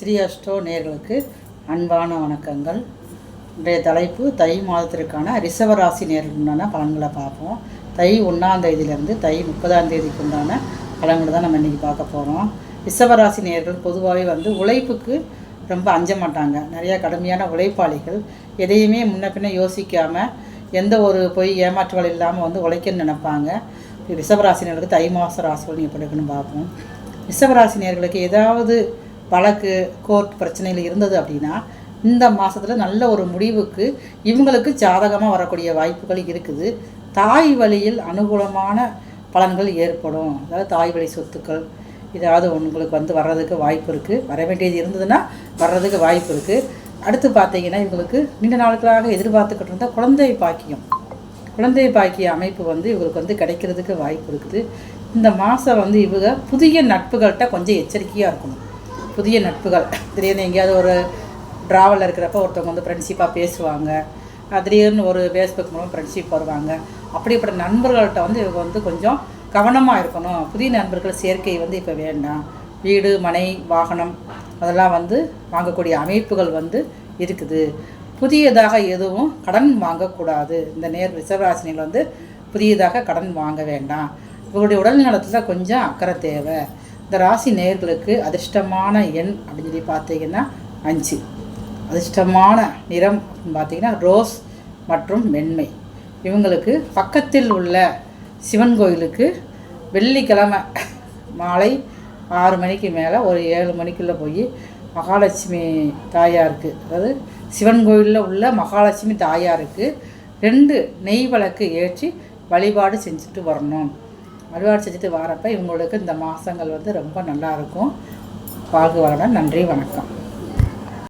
ஸ்ரீ அஷ்டோ நேர்களுக்கு அன்பான வணக்கங்கள். இன்றைய தலைப்பு தை மாதத்திற்கான ரிஷவராசி நேர்களுக்குண்டான பலன்களை பார்ப்போம். தை ஒன்றாம் தேதியிலேருந்து தை முப்பதாம் தேதிக்கு உண்டான பலன்களை தான் நம்ம இன்றைக்கி பார்க்க போகிறோம் ரிஷவராசி நேர்கள் பொதுவாகவே வந்து உழைப்புக்கு ரொம்ப அஞ்ச மாட்டாங்க. நிறையா கடுமையான உழைப்பாளிகள். எதையுமே முன்ன பின்ன யோசிக்காமல் எந்த ஒரு பொய் ஏமாற்றுகள் இல்லாமல் வந்து உழைக்கணும்னு நினைப்பாங்க. ரிஷபராசினியர்களுக்கு தை மாத ராசிகள் எப்படி இருக்குன்னு பார்ப்போம். ரிஷபராசினியர்களுக்கு ஏதாவது வழக்கு கோர்ட் பிரச்சனையில் இருந்தது அப்படின்னா இந்த மாதத்தில் நல்ல ஒரு முடிவுக்கு இவங்களுக்கு ஜாதகமாக வரக்கூடிய வாய்ப்புகள் இருக்குது. தாய் வழியில் அனுகூலமான பலன்கள் ஏற்படும். அதாவது தாய் வழி சொத்துக்கள் ஏதாவது உங்களுக்கு வந்து வர்றதுக்கு வாய்ப்பு இருக்குது வர வேண்டியது இருந்ததுன்னா வர்றதுக்கு வாய்ப்பு இருக்குது அடுத்து பார்த்தீங்கன்னா இவங்களுக்கு நீண்ட நாட்களாக எதிர்பார்த்துக்கிட்டு இருந்தால் குழந்தை பாக்கியம். குழந்தை பாக்கிய அமைப்பு வந்து இவங்களுக்கு வந்து கிடைக்கிறதுக்கு வாய்ப்பு இருக்குது. இந்த மாதம் வந்து இவங்க புதிய நட்புகள்கிட்ட கொஞ்சம் எச்சரிக்கையாக இருக்கணும். புதிய நட்புகள். திடீர்னு எங்கேயாவது ஒரு ட்ராவலில் இருக்கிறப்ப ஒருத்தவங்க வந்து ஃப்ரெண்ட்ஷிப்பாக பேசுவாங்க. திடீர்னு ஒரு ஃபேஸ்புக் மூலம் ஃப்ரெண்ட்ஷிப் வருவாங்க. அப்படிப்பட்ட நண்பர்கள்ட்ட வந்து இவங்க வந்து கொஞ்சம் கவனமாக இருக்கணும். புதிய நண்பர்கள் சேர்க்கை வந்து இப்போ வேண்டாம். வீடு மனை வாகனம் அதெல்லாம் வந்து வாங்கக்கூடிய அமைப்புகள் வந்து இருக்குது. புதியதாக எதுவும் கடன் வாங்கக்கூடாது. இந்த நேர் ரிசர்வராசினியில் வந்து புதியதாக கடன் வாங்க வேண்டாம். இவருடைய உடல் நலத்தில் கொஞ்சம் அக்கறை தேவை. இந்த ராசி நேர்களுக்கு அதிர்ஷ்டமான எண் அப்படின்னு சொல்லி பார்த்தீங்கன்னா அஞ்சு. அதிர்ஷ்டமான நிறம் அப்படின்னு பார்த்தீங்கன்னா ரோஸ் மற்றும் வெண்மை. இவங்களுக்கு பக்கத்தில் உள்ள சிவன் கோயிலுக்கு வெள்ளிக்கிழமை மாலை ஆறு மணிக்கு மேலே ஒரு ஏழு மணிக்குள்ளே போய் மகாலட்சுமி தாயாருக்கு அதாவது சிவன் கோயிலில் உள்ள மகாலட்சுமி தாயாருக்கு ரெண்டு நெய் விளக்கு ஏற்றி வழிபாடு செஞ்சுட்டு வரணும். வழிபாடு செஞ்சுட்டு வரப்போ இவங்களுக்கு இந்த மாதங்கள் வந்து ரொம்ப நல்லா இருக்கும். வாழ்க வளமுடன். நன்றி வணக்கம்.